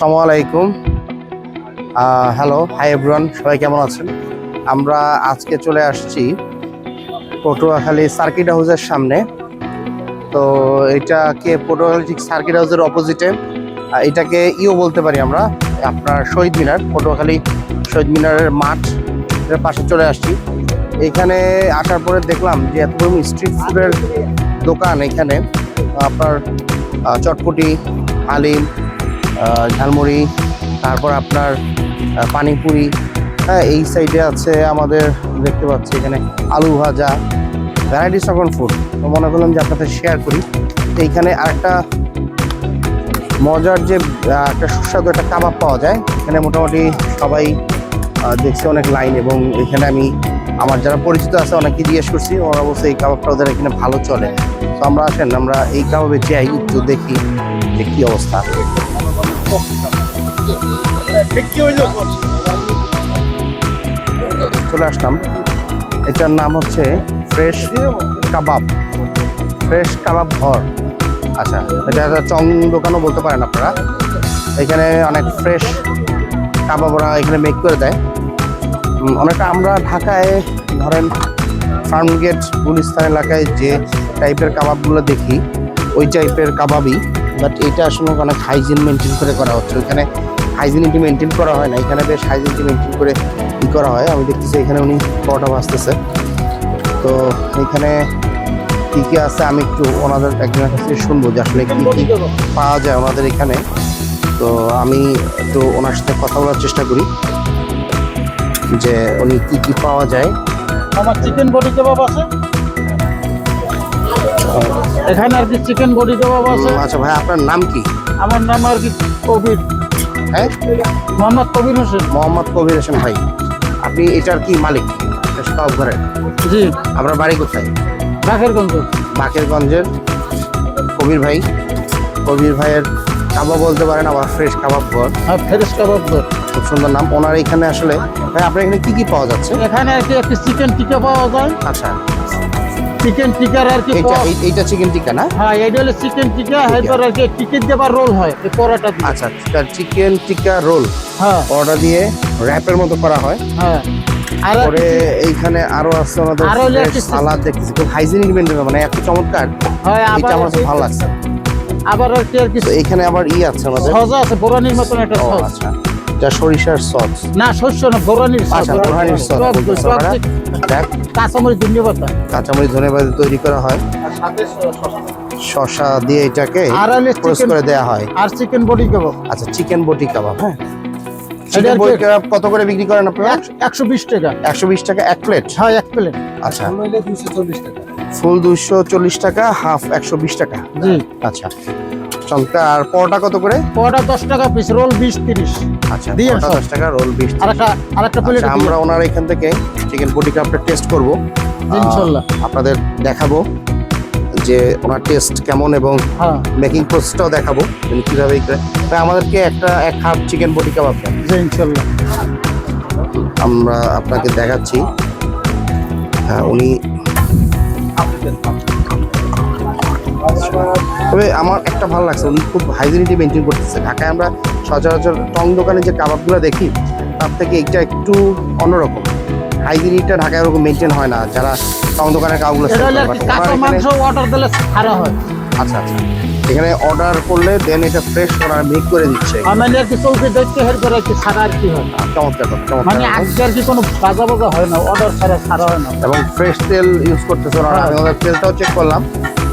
আসসালামু আলাইকুম। Hello, hi everyone, সবাই কেমন আছেন? আমরা আজকে চলে আসছি পটুয়াখালী সার্কিট হাউসের সামনে। তো এটাকে পটুয়াখালী ঠিক সার্কিট হাউসের অপোজিটে এটাকে ইও বলতে পারি আমরা। আপনার শহীদ মিনার, পটুয়াখালী শহীদ মিনারের মাঠ পাশে চলে আসছি। এখানে আসার পরে দেখলাম যে এত স্ট্রিট ফুডের দোকান এখানে। আপনার চটপটি, হালিম ঝালমুড়ি, তারপর আপনার পানিপুরি হ্যাঁ এই সাইডে আছে আমাদের, দেখতে পাচ্ছি এখানে আলু ভাজা ভ্যারাইটিস রকম ফুড তো মনে করলাম যে আপনাদের শেয়ার করি। এইখানে আরেকটা মজার যে একটা সুস্বাদু একটা কাবাব পাওয়া যায়। এখানে মোটামুটি সবাই দেখছি অনেক লাইন এবং এখানে আমি, আমার যারা পরিচিত আছে অনেকে জিজ্ঞেস করছি, ওরা বলছে এই কাবাবটা ওদের এখানে ভালো চলে। তো আমরা আসেন, আমরা এই কাবাবে যাই, একটু দেখি যে কি অবস্থা। চলে আসলাম। এটার নাম হচ্ছে ফ্রেশ কাবাব। ফ্রেশ কাবাব ঘর। আচ্ছা এটা একটা চং দোকানও বলতে পারেন আপনারা। এখানে অনেক ফ্রেশ কাবাব ওরা এখানে মেক করে দেয়। অনেকটা আমরা ঢাকায়, ধরেন ফার্মগেট গুলিস্তান এলাকায় যে টাইপের কাবাবগুলো দেখি, ওই টাইপের কাবাবই। বাট এটা আসলে অনেক হাইজিন মেনটেন করে করা হচ্ছে। ওইখানে হাইজিনিটি মেনটেন করা হয় না। এখানে বেশ হাইজিনিটি মেনটেন করে ই করা হয়। আমি দেখতেছি এখানে উনি পরোটা ভাজতেছে। তো এখানে কী কী আছে আমি একটু ওনাদের একজনের কাছ শুনব যে আসলে কী কী পাওয়া যায় ওনাদের এখানে। তো আমি একটু ওনার সাথে কথা বলার চেষ্টা করি যে উনি কী কী পাওয়া যায়। আমার চিকেন বডি কাবাব আছে। এখানে আর কি চিকেন বডি কাবাব আছে? আচ্ছা ভাই আপনার নাম কি? আমার নাম আর কি কবির। হ্যাঁ? মোহাম্মদ কবির হোসেন। মোহাম্মদ কবির হোসেন ভাই আপনি এটার কি মালিক? সব ঘরের? জি। আপনার বাড়ি কোথায়? বাকেরগঞ্জ। বাকেরগঞ্জের কবির ভাই। কবির ভাইয়ের কাবাব বলতে পারেন আবার ফ্রেশ কাবাব ঘর। আর ফেরেস কাবাব ঘর। খুব সুন্দর নাম। ওনার এখানে আসলে ভাই আপনার এখানে কি কি পাওয়া যাচ্ছে? এখানে আর কি একটি চিকেন টিকা পাওয়া যায়। আচ্ছা। চিকেন টিকার আর কি পর- এইটা চিকেন টিক্কা না? হ্যাঁ এইটা হলো চিকেন টিকা এরপর আর কি টিকিট দেবার রোল হয় এই পরোটা আচ্ছা চিকেন টিক্কা রোল হ্যাঁ। অর্ডার দিয়ে র্যাপের মতো করা হয়। হ্যাঁ। আর এইখানে আরও আছে আমাদের সালাদ দেখতেছি। খুব হাইজিনিক মানে এত চমৎকার। হয় এটা আমার ভালো লাগছে। আবার আর কি এখানে আবার ই আছে আমাদের। সজা আছে বোরানির মতন একটা আচ্ছা। যা সরিষার সস। না শস্য না বোরানির সস। আচ্ছা বোরহানির সস। টক দই, দেখ। কাঁচামরিচ ধন্যবাদ। ধনে পাতা তৈরি করা হয়। শসা। দিয়ে এটাকে ক্রস করে দেওয়া হয়। আর চিকেন বডি কাবাব আচ্ছা চিকেন বটি কাবাব হ্যাঁ। চিকেন আর কাবাব কত করে বিক্রি করেন আপনারা? একশো বিশ টাকা। একশো বিশ টাকা এক প্লেট ছয় এক প্লেট আচ্ছা। ফুল দুইশো চল্লিশ টাকা হাফ একশো বিশ টাকা। জি। আচ্ছা। চমৎকার আর পরোটা কত করে? পরোটা দশ টাকা পিস রোল বিশ তিরিশ। আচ্ছা দিয়ে দশ টাকা রোল বিশ আর একটা প্লেট আমরা ওনার এখান থেকে চিকেন বটি কাপটা টেস্ট করব। ইনশাল্লাহ। আপনাদের দেখাবো যে ওনার টেস্ট কেমন এবং হ্যাঁ। মেকিং প্রসেসটাও দেখাবো উনি কীভাবে তাই আমাদেরকে একটা এক হাফ চিকেন বটি কাবাব দেন ইনশাল্লাহ। আমরা আপনাকে দেখাচ্ছি। হ্যাঁ উনি তবে আমার একটা ভালো লাগছে উনি খুব হাইজিনিটি মেনটেন করতেছে। ঢাকায় আমরা সচরাচর টং দোকানে যে কাবাবগুলো দেখি তার থেকে এইটা একটু অন্যরকম। হাইজিনিকটা ঢাকায় ওরকম মেনটেন হয় না যারা টং দোকানের কাবাবগুলো এটা করে। অর্ডার দিলে হয়। আচ্ছা আচ্ছা। এখানে অর্ডার করলে দেন এটা ফ্রেশ ওনারা মেক করে দিচ্ছে। মানে আর কি চৌকি দেখতে হের করে কি আর কি হয়। চমৎকার চমৎকার মানে আজকে আর কি কোনো বাজা বাজা হয় না অর্ডার ছাড়া ছাড়া হয় না। এবং ফ্রেশ তেল ইউজ করতেছে হ্যাঁ। আমি ওদের তেলটাও চেক করলাম।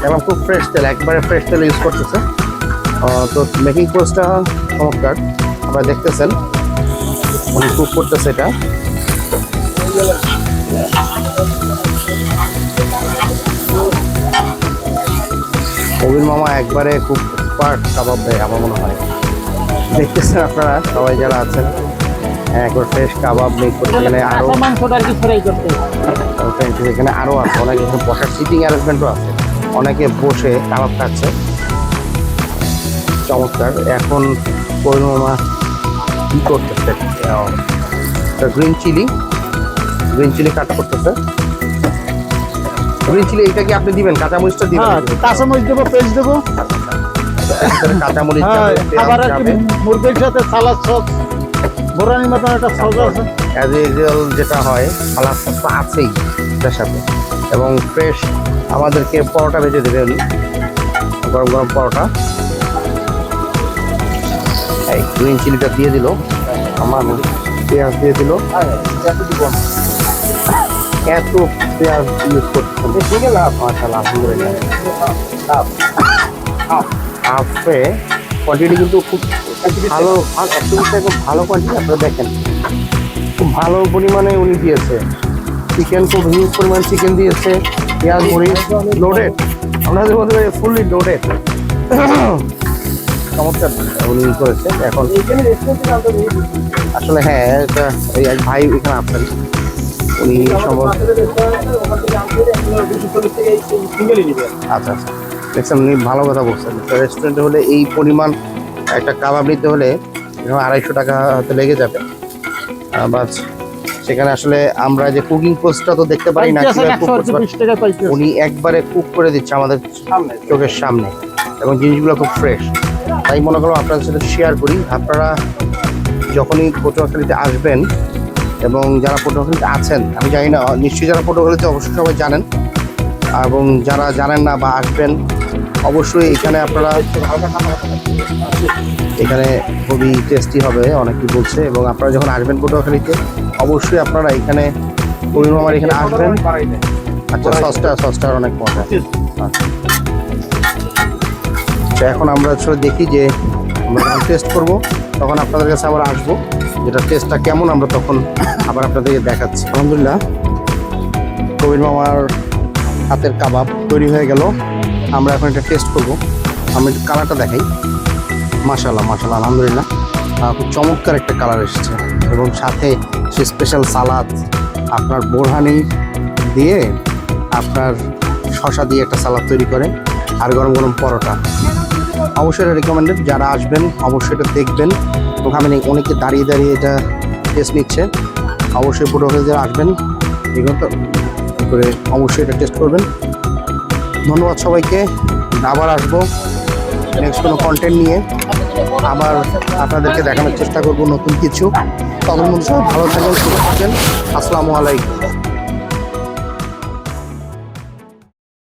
এবং খুব ফ্রেশ তেল একবারে ফ্রেশ তেল ইউজ করতেছে। তো মেকিং কোর্সটা চমৎকার। আপনারা দেখতেছেন। উনি কুক করতেছে এটা। কবির মামা একবারে খুব পার্ট কাবাব দেয় আমার মনে হয়। দেখতেছেন আপনারা সবাই যারা আছেন একবার ফ্রেশ কাবাব মেক করতে গেলে আরও মাংসটা আর কি ফ্রাই করতে। এখানে আরও আছে অনেক বসার সিটিং অ্যারেঞ্জমেন্টও আছে। অনেকে বসে কাবাব খাচ্ছে। চমৎকার। এখন পরিমামা কি করতেছে? Green chilli green chilli cut করতেছে। গ্রিন চিলি এটা কি আপনি দিবেন? কাঁচামরিচটা দিবেন? হ্যাঁ কাঁচামরিচ দেবো পেস্ট দেবো। কাঁচামরিচ হ্যাঁ আবার মুরগির সাথে সালাদ সস বোরানির মতন একটা সস আছে। অ্যাজ ইউজুয়াল যেটা হয় সালাদ তো আছেই এটার সাথে। এবং ফ্রেশ আমাদেরকে পরোটা ভেজে দেবে গরম গরম পরোটা। এই গ্রিন চিলিটা দিয়ে দিল। আমার পেঁয়াজ দিয়ে দিল। এত পেঁয়াজ ইউজ করতে ঠিক আছে কোয়ান্টিটি কিন্তু খুব ভালো ভালো কোয়ান্টিটি আপনারা দেখেন। খুব ভালো পরিমাণে উনি দিয়েছে। চিকেন খুব হিউজ পরিমাণ চিকেন দিয়েছে। পেঁয়াজ, মরিচ লোডেড আপনাদের মধ্যে ফুললি লোডেড চমৎকার। উনি করেছে। এখন আসলে হ্যাঁ এটা এই এক ভাই এখানে আপনার উনি সম্ভবত আচ্ছা আচ্ছা। দেখছেন উনি ভালো কথা বলছেন। রেস্টুরেন্টে হলে এই পরিমাণ একটা কাবাব নিতে হলে আড়াইশো টাকা হয়তো লেগে যাবে। বাট সেখানে আসলে আমরা যে কুকিং পোস্টটা তো দেখতে পারি না উনি একবারে কুক করে দিচ্ছে আমাদের চোখের সামনে। এবং জিনিসগুলো খুব ফ্রেশ তাই মনে করো আপনাদের সাথে শেয়ার করি। আপনারা যখনই পটুয়াখালীতে আসবেন এবং যারা পটুয়াখালীতে আছেন আমি জানি না নিশ্চয়ই যারা পটুয়াখালীতে অবশ্যই সবাই জানেন। এবং যারা জানেন না বা আসবেন অবশ্যই এখানে আপনারা এখানে খুবই টেস্টি হবে অনেকেই বলছে। এবং আপনারা যখন আসবেন পটুয়াখালীতে অবশ্যই আপনারা এখানে কবির মামার এখানে আসবেন। আচ্ছা সসটা সসটার অনেক মজা। আচ্ছা আচ্ছা, এখন আমরা আসলে দেখি যে আমরা যখন টেস্ট করব তখন আপনাদের কাছে আবার আসব। যেটা টেস্টটা কেমন আমরা তখন আবার আপনাদেরকে দেখাচ্ছি। আলহামদুলিল্লাহ। কবির মামার হাতের কাবাব তৈরি হয়ে গেল। আমরা এখন এটা টেস্ট করব। আমি কালারটা দেখাই। মাশাল্লাহ মাশাল্লাহ আলহামদুলিল্লাহ। খুব চমৎকার একটা কালার এসেছে। এবং সাথে সে স্পেশাল সালাদ আপনার বোরহানি দিয়ে আপনার শশা দিয়ে একটা সালাদ তৈরি করে আর গরম গরম পরোটা। অবশ্যই এটা রেকমেন্ডেড যারা আসবেন, অবশ্যই এটা দেখবেন। ওখানে অনেকে দাঁড়িয়ে দাঁড়িয়ে এটা টেস্ট নিচ্ছে। অবশ্যই পুরোটা যারা আসবেন এগুলো করে অবশ্যই এটা টেস্ট করবেন। ধন্যবাদ সবাইকে। আবার আসব। নেক্সট কোনো কন্টেন্ট নিয়ে আবার আপনাদেরকে দেখানোর চেষ্টা করব নতুন কিছু। তখন মধ্যে সবাই ভালো থাকেন, সুস্থ থাকেন। আসসালামু আলাইকুম।